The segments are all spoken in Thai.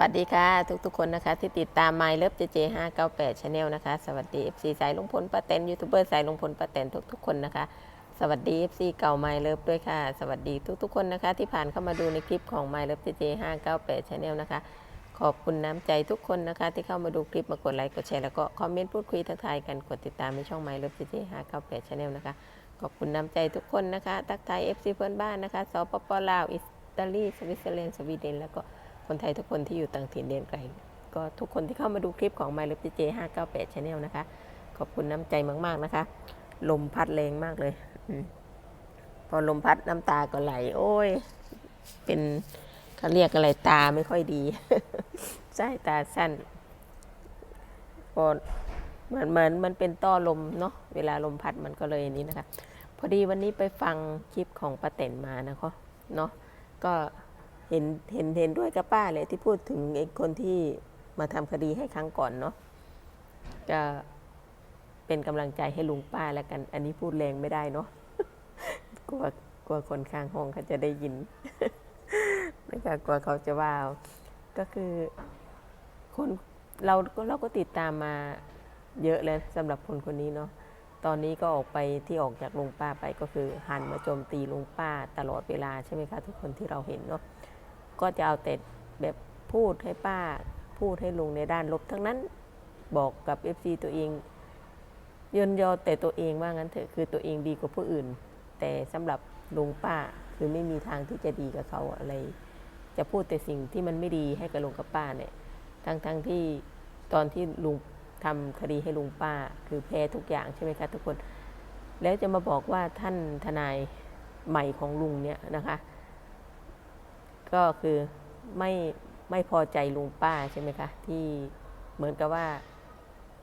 วัสดีค่ะทุกๆคนนะคะ ที่ติดตาม My Love JJ 598 Channel นะคะ สวัสดี FC สายลุงพลป้าแตนยูทูบเบอร์สายลุงพลป้าแตนทุกๆคนนะคะ สวัสดี FC เก่า My Love ด้วยค่ะ สวัสดีทุกๆคนนะคะ ที่ผ่านเข้ามาดูในคลิปของ My Love JJ 598 Channel นะคะ ขอบคุณน้ำใจทุกคนนะคะ ที่เข้ามาดูคลิปมากดไลค์กดแชร์แล้วก็คอมเมนต์พูดคุยทักทายกันกดติดตามในช่อง My Love JJ 598 Channel นะคะขอบคุณน้ำใจทุกคนนะคะทักทาย FC เพื่อนบ้านนะคะสปปลาวอิตาลีสวิตเซอร์แลนด์สวีเดนแล้วก็ คนไทยทุกคนที่อยู่ต่างถิ่นเดนไกล ก็ทุกคนที่เข้ามาดูคลิปของ My Love JJ 598 Channel นะคะ ขอบคุณน้ำใจมากๆนะคะ ลมพัดแรงมากเลยอพอลมพัดน้ำตาก็ไหล โอ้ย เป็นเขาเรียกอะไรตาไม่ค่อยดีสายตาสั้นพอเหมือนเหมือนมันเป็นต้อลมเนาะเวลาลมพัดมันก็เลยนี้นะคะ พอดีวันนี้ไปฟังคลิปของป้าเต็นมานะคะเนาะก็ ห็นเห็นเห็นด้วยกับป้าเลยที่พูดถึงไอ้คนที่มาทำคดีให้ครั้งก่อนเนาะก็เป็นกำลังใจให้ลุงป้าแล้วกัน อันนี้พูดแรงไม่ได้เนาะกลัวกลัวคนข้างห้องเขาจะได้ยินนะคะกลัวเขาจะว่าก็คือคนเราก็เราก็ติดตามมาเยอะเลยสำหรับคนคนนี้เนาะตอนนี้ก็ออกไปที่ออกจากลุงป้าไปก็คือหันมาโจมตีลุงป้าตลอดเวลาใช่ไหมคะทุกคนที่เราเห็นเนาะ ก็จะเอาแต่แบบพูดให้ป้าพูดให้ลุงในด้านลบทั้งนั้นบอกกับ FC ตัวเองยนยอแต่ตัวเองว่างั้นเถอะคือตัวเองดีกว่าผู้อื่น แต่สำหรับลุงป้าคือไม่มีทางที่จะดีกับเขาอะไร จะพูดแต่สิ่งที่มันไม่ดีให้กับลุงกับป้าเนี่ยทั้งทั้งที่ตอนที่ลุงทำคดีให้ลุงป้า คือแพ้ทุกอย่างใช่ไหมคะทุกคน แล้วจะมาบอกว่าท่านทนายใหม่ของลุงเนี่ยนะคะ ก็คือไม่ไม่พอใจลุงป้าใช่ไหมคะที่เหมือนกับว่า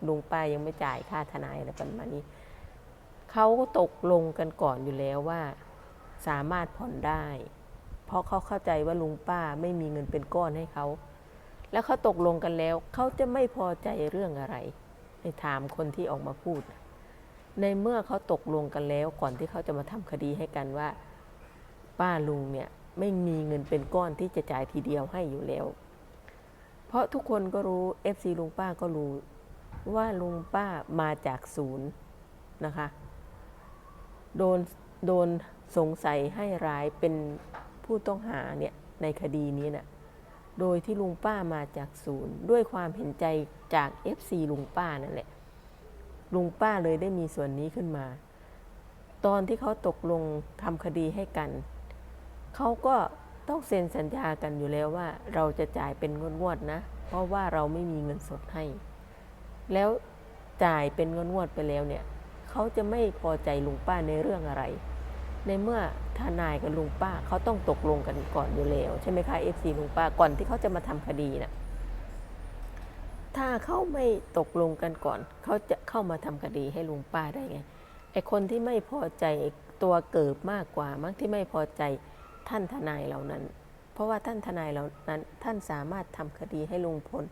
ลุงป้ายังไม่จ่ายค่าทนายอะไรประมาณนี้เขาตกลงกันก่อนอยู่แล้วว่า สามารถผ่อนได้ เพราะเขาเข้าใจว่าลุงป้าไม่มีเงินเป็นก้อนให้เขาแล้วเขาตกลงกันแล้วเขาจะไม่พอใจเรื่องอะไรไปถามคนที่ออกมาพูด ในเมื่อเขาตกลงกันแล้วก่อนที่เขาจะมาทำคดีให้กันว่า ป้าลุงเนี่ย ไม่มีเงินเป็นก้อนที่จะจ่ายทีเดียวให้อยู่แล้ว เพราะทุกคนก็รู้ FC ลุงป้าก็รู้ว่าลุงป้ามาจากศูนย์นะคะ โดนโดนสงสัยให้ร้ายเป็นผู้ต้องหาเนี่ยในคดีนี้น่ะโดยที่ลุงป้ามาจากศูนย์ ด้วยความเห็นใจจาก FC ลุงป้านั่นแหละ ลุงป้าเลยได้มีส่วนนี้ขึ้นมา ตอนที่เขาตกลงทำคดีให้กัน เขาก็ต้องเซ็นสัญญากันอยู่แล้วว่า เราจะจ่ายเป็นงวดๆนะ เพราะว่าเราไม่มีเงินสดให้ แล้วจ่ายเป็นงวดๆไปแล้วเนี่ยเขาจะไม่พอใจลุงป้าในเรื่องอะไร ในเมื่อทนายกับลุงป้าเขาต้องตกลงกันก่อนอยู่แล้วใช่ไหมคะ FC ลุงป้าก่อนที่เขาจะมาทำคดีนะ่ะถ้าเขาไม่ตกลงกันก่อน เขาจะเข้ามาทำคดีให้ลุงป้าได้ไงไอคนที่ไม่พอใจตัวเกิบมากกว่ามั้งที่ไม่พอใจ ท่านทนายเหล่านั้น เพราะว่าท่านทนายเหล่านั้น ท่านสามารถทำคดีให้ลุงพล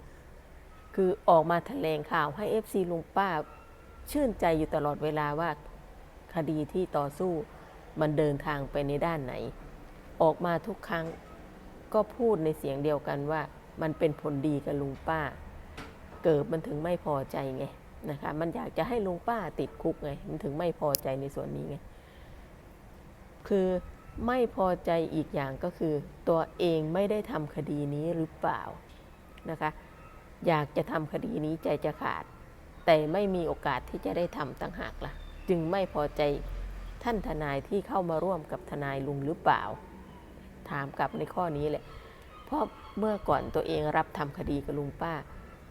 คือออกมาแถลงข่าวให้ FC ลุงป้า ชื่นใจอยู่ตลอดเวลาว่าคดีที่ต่อสู้มันเดินทางไปในด้านไหน ออกมาทุกครั้งก็พูดในเสียงเดียวกันว่า มันเป็นผลดีกับลุงป้า เกิดมันถึงไม่พอใจไงนะคะมันอยากจะให้ลุงป้าติดคุกไง มันถึงไม่พอใจในส่วนนี้ไง คือ ไม่พอใจอีกอย่างก็คือ ตัวเองไม่ได้ทำคดีนี้หรือเปล่านะคะอยากจะทำคดีนี้ใจจะขาด แต่ไม่มีโอกาสที่จะได้ทำต่างหากล่ะ จึงไม่พอใจท่านทนายที่เข้ามาร่วมกับทนายลุงหรือเปล่า ถามกลับในข้อนี้แหละเพราะเมื่อก่อนตัวเองรับทำคดีกับลุงป้า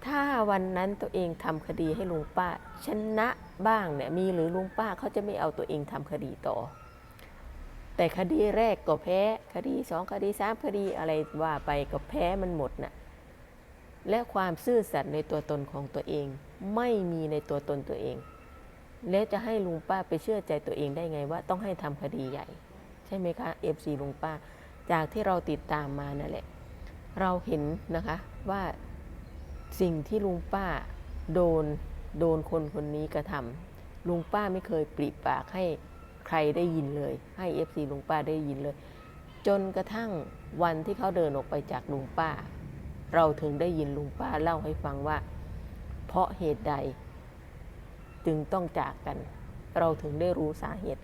ถ้าวันนั้นตัวเองทำคดีให้ลุงป้า ชนะบ้างเนี่ยมีหรือลุงป้าเขาจะไม่เอาตัวเองทำคดีต่อ แต่คดีแรกก็แพ้คดีสองคดีสามคดีอะไรว่าไปก็แพ้มันหมดน่ะและความซื่อสัตย์ในตัวตนของตัวเอง ไม่มีในตัวตนตัวเอง แล้วจะให้ลุงป้าไปเชื่อใจตัวเองได้ไงว่าต้องให้ทำคดีใหญ่ ใช่ไหมคะเอฟซีลุงป้า จากที่เราติดตามมานั่นแหละ เราเห็นนะคะว่าสิ่งที่ลุงป้าโดนโดนคนคนนี้กระทำลุงป้าไม่เคยปริปากให้ ใครได้ยินเลย ให้เอฟซีลุงป้าได้ยินเลย จนกระทั่งวันที่เขาเดินออกไปจากลุงป้า เราถึงได้ยินลุงป้าเล่าให้ฟังว่า เพราะเหตุใด จึงต้องจากกัน เราถึงได้รู้สาเหตุ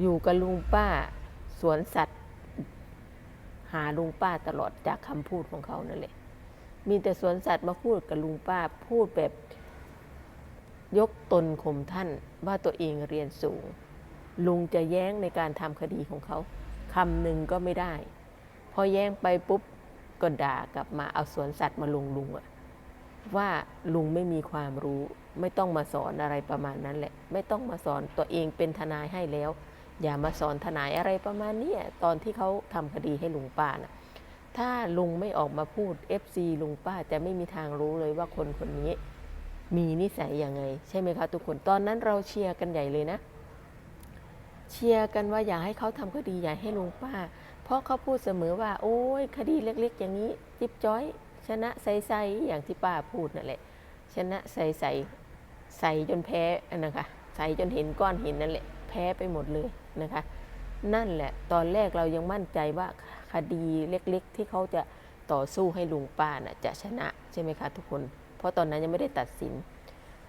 อยู่กับลุงป้าสวนสัตว์ หาลุงป้าตลอดจากคำพูดของเขานั่นแหละมีแต่สวนสัตว์มาพูดกับลุงป้าพูดแบบยกตนข่มท่านว่าตัวเองเรียนสูง ลุงจะแย้งในการทำคดีของเขาคำหนึ่งก็ไม่ได้ พอแย้งไปปุ๊บก็ด่ากลับมาเอาสวนสัตว์มาลงลุงอะว่าลุงไม่มีความรู้ ไม่ต้องมาสอนอะไรประมาณนั้นแหละ ไม่ต้องมาสอนตัวเองเป็นทนายให้แล้ว อย่ามาสอนทนายอะไรประมาณนี้ตอนที่เขาทำคดีให้ลุงป้านะถ้าลุงไม่ออกมาพูด FC ลุงป้าจะไม่มีทางรู้เลยว่าคนคนนี้ มีนิสัยยังไง ใช่ไหมคะทุกคนตอนนั้นเราเชียร์กันใหญ่เลยนะ เชียร์กันว่าอยากให้เขาทำคดีใหญ่ให้ลุงป้า เพราะเขาพูดเสมอว่า โอ้ยคดีเล็กๆ อย่างนี้จิ๊บจ้อย ชนะใสๆอย่างที่ป้าพูดนั่นแหละ ชนะใสๆใสจนแพ้นะคะใสจนเห็นก้อนหินนั่นแหละแพ้ไปหมดเลยนะคะ นั่นแหละตอนแรกเรายังมั่นใจว่าคดีเล็กๆ ที่เขาจะต่อสู้ให้ลุงป้าน่ะจะชนะใช่ไหมคะทุกคน เพราะตอนนั้นยังไม่ได้ตัดสิน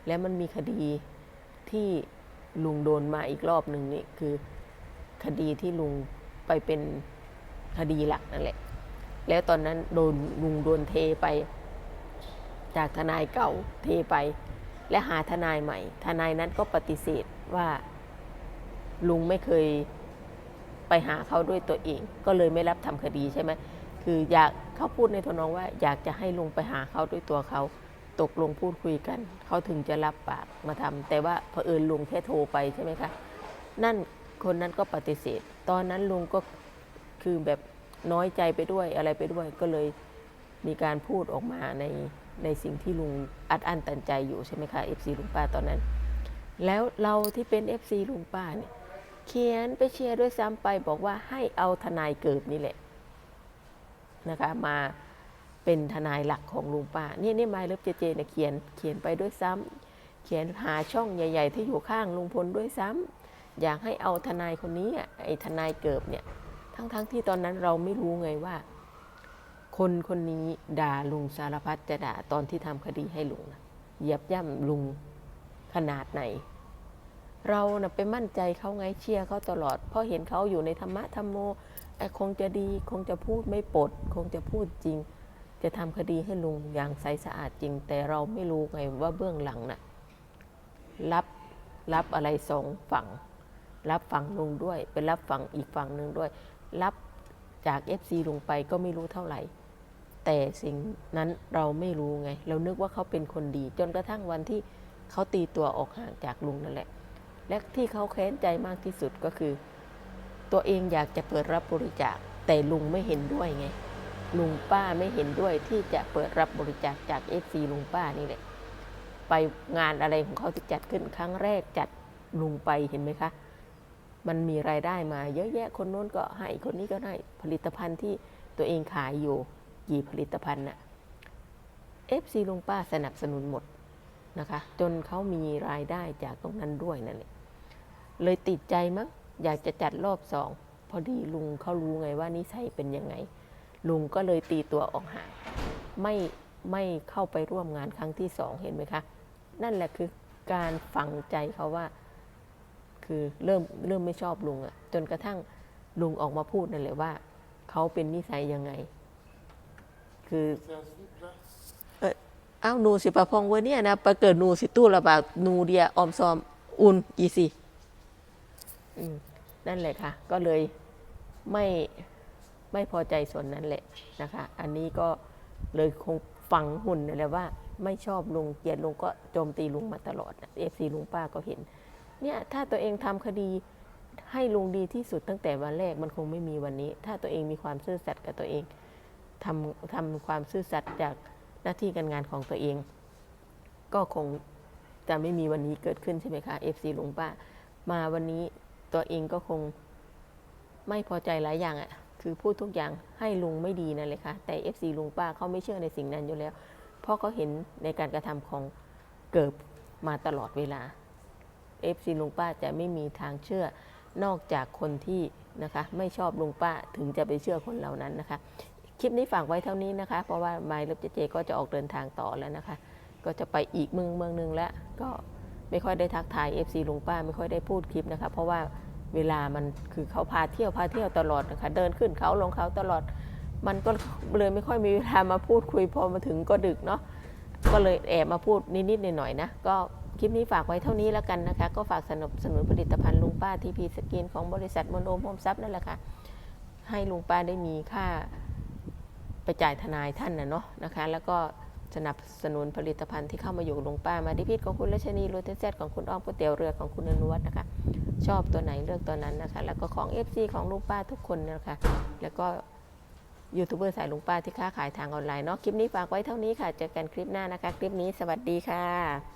แล้วมันมีคดีที่ ลุงโดนมาอีกรอบหนึ่งนี่คือคดีที่ลุงไปเป็นคดีหลักนั่นแหละ แล้วตอนนั้นโดนลุงโดนเทไป จากทนายเก่าเทไป และหาทนายใหม่ ทนายนั้นก็ปฏิเสธว่าลุงไม่เคยไปหาเขาด้วยตัวเอง ก็เลยไม่รับทำคดีใช่ไหมคืออยากเขาพูดในทนองว่าอยากจะให้ลุงไปหาเขาด้วยตัวเขา ตกลงพูดคุยกัน เขาถึงจะรับปากมาทำแต่ว่าเผอิญลุงแค่โทรไปใช่ไหมคะนั่นคนนั้นก็ปฏิเสธ ตอนนั้นลุงก็คือแบบน้อยใจไปด้วยอะไรไปด้วยก็เลยมีการพูดออกมาในในสิ่งที่ลุงอัดอั้นตันใจอยู่ใช่ไหมคะ FC ลุงป้าตอนนั้น แล้วเราที่เป็น FC ลุงป้าเนี่ยเขียนไปเชียร์ด้วยซ้ำไปบอกว่าให้เอาทนายเกิบนี่แหละนะคะมา เป็นทนายหลักของลุงป้านี่นี่ไมล์เลิฟเจเจเนี่ยเขียนเขียนไปด้วยซ้ำเขียนหาช่องใหญ่ ๆ ที่อยู่ข้างลุงพลด้วยซ้ำอยากให้เอาทนายคนนี้อะไอ้ทนายเกิบเนี่ยทั้งๆทที่ตอนนั้นเราไม่รู้ไงว่า คนคนนี้ด่าลุงสารพัดจะด่าตอนที่ทำคดีให้ลุงนะเหยียบย่ำลุงขนาดไหน เรานะ่ะไปมั่นใจเขาไงเชียร์เขาตลอด เพราะเห็นเขาอยู่ในธรรมะธรรมโมไอ้คงจะดีคงจะพูดไม่ปด คงจะพูดจริง จะทำคดีให้ลุงอย่างใสสะอาดจริง แต่เราไม่รู้ไงว่าเบื้องหลังน่ะรับรับอะไรสองฝั่ง รับฝั่งลุงด้วย ไปรับฝั่งอีกฝั่งหนึ่งด้วย รับจาก FC ลุงไปก็ไม่รู้เท่าไหร่ แต่สิ่งนั้นเราไม่รู้ไง เรานึกว่าเขาเป็นคนดี จนกระทั่งวันที่เขาตีตัวออกห่างจากลุงนั่นแหละ และที่เขาแค้นใจมากที่สุดก็คือ ตัวเองอยากจะเปิดรับบริจาคแต่ลุงไม่เห็นด้วยไง ลุงป้าไม่เห็นด้วยที่จะเปิดรับบริจาคจากเอฟซีลุงป้านี่แหละ ไปงานอะไรของเขาที่จัดขึ้นครั้งแรกจัดลุงไปเห็นไหมคะ มันมีรายได้มาเยอะแยะคนโน้นก็ให้คนนี้ก็ให้ผลิตภัณฑ์ที่ตัวเองขายอยู่กี่ผลิตภัณฑ์น่ะเอฟซีลุงป้าสนับสนุนหมดนะคะ จนเขามีรายได้จากตรงนั้นด้วยนั่นแหละเลยติดใจมั้งอยากจะจัดรอบสองพอดีลุงเขารู้ไงว่านิสัยเป็นยังไง ลุงก็เลยตีตัวออกห่างไม่ไม่เข้าไปร่วมงานครั้งที่สองเห็นไหมคะ นั่นแหละคือการฝังใจเขาว่า คือเริ่มเริ่มไม่ชอบลุงอะจนกระทั่งลุงออกมาพูดนั่นแหละว่า เขาเป็นนิสัยยังไง คือเอออ้าวหนูสิปะพองเวอร์เนี่ยนะไปเกิดหนูสิตู้ระบาดหนูเดียออมซอมอุนอีสิอืมนั่นแหละค่ะ ก็เลยไม่ ไม่พอใจส่วนนั้นแหละนะคะ อันนี้ก็เลยคงฝังหุ่นนั่นแหละว่า ไม่ชอบลุงเกลียดลุงก็โจมตีลุงมาตลอดเอฟซีลุงป้าก็เห็น เนี่ยถ้าตัวเองทำคดีให้ลุงดีที่สุดตั้งแต่วันแรกมันคงไม่มีวันนี้ ถ้าตัวเองมีความซื่อสัตย์กับตัวเองทำทำความซื่อสัตย์จากหน้าที่การงานของตัวเอง ก็คงจะไม่มีวันนี้เกิดขึ้นใช่ไหมคะ FC ลุงป้า มาวันนี้ตัวเองก็คงไม่พอใจหลายอย่างอะ่ะ คือพูดทุกอย่างให้ลุงไม่ดีนั่นเลยค่ะ แต่ FC ลุงป้าเขาไม่เชื่อในสิ่งนั้นอยู่แล้ว เพราะเขาเห็นในการกระทำของเกิบมาตลอดเวลา FC ลุงป้าจะไม่มีทางเชื่อนอกจากคนที่นะคะไม่ชอบลุงป้าถึงจะไปเชื่อคนเหล่านั้นนะคะ คลิปนี้ฝากไว้เท่านี้นะคะ เพราะว่าไมล์ลิฟเจเจก็จะออกเดินทางต่อแล้วนะคะ ก็จะไปอีกเมืองเมืองหนึ่งแล้วก็ไม่ค่อยได้ทักทาย FC ลุงป้าไม่ค่อยได้พูดคลิปนะคะ เพราะว่า เวลามันคือเขาพาเที่ยวพาเที่ยวตลอดนะคะเดินขึ้นเขาลงเขาตลอด มันก็เลยไม่ค่อยมีเวลามาพูดคุยพอมาถึงก็ดึกเนาะก็เลยแอบมาพูดนิดๆหน่อยๆนะก็คลิปนี้ฝากไว้เท่านี้แล้วกันนะคะ ก็ฝากสนับสนุนผลิตภัณฑ์ลุงป้าทีพีสกินของบริษัทมนโอมโฮมซับนั่นแหละค่ะ ให้ลุงป้าได้มีค่าไปจ่ายทนายท่านนะเนาะนะคะ แล้วก็ สนับสนุนผลิตภัณฑ์ที่เข้ามาอยู่ลุงป้ามาดิพิษของคุณรัชนีโรเทนเซตของคุณอ้อมก๋วยเตี๋ยวเรือของคุณอนุวัฒน์นะคะ ชอบตัวไหนเลือกตัวนั้นนะคะ แล้วก็ของ FC ของลุงป้าทุกคนนะคะ แล้วก็ยูทูบเบอร์สายลุงป้าที่ค้าขายทางออนไลน์เนาะคลิปนี้ฝากไว้เท่านี้ค่ะ เจอกันคลิปหน้านะคะ คลิปนี้สวัสดีค่ะ